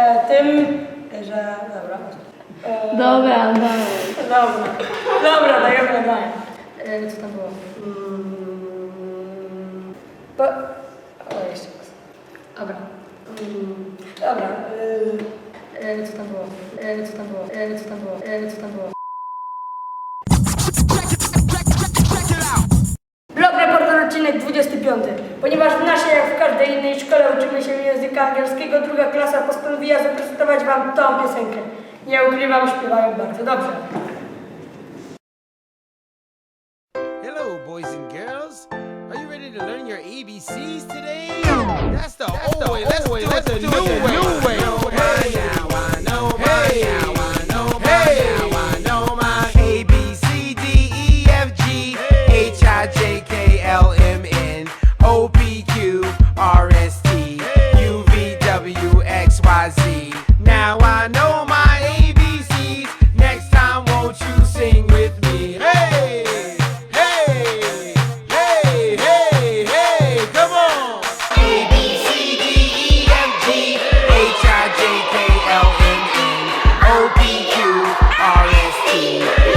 e, tym, że... Dobra. E, Dobra, dobra. Dobra, dobra, dajemy dalej. E, co tam było? Mm, po... O, jeszcze raz. Dobra. Mm, dobra. E, e, co tam było? E, co tam było? E, co tam było? E, co tam było? Blog Reporter odcinek 25. Ponieważ w naszej, każdej innej szkole uczymy się języka angielskiego, druga klasa postanowiła zaprezentować wam tą piosenkę. Nie ukrywam, śpiewają bardzo dobrze. Hello, boys and girls. Are you ready to learn your ABCs today? That's the old way. Let's do it the new way. Hey, now I know my. Now I know my. Now I know my. A B C D E F G H I J Now I know my ABCs. Next time, won't you sing with me? Hey, hey, hey, hey, hey, come on. A B C D E F G H I J K L M N O P Q R S T.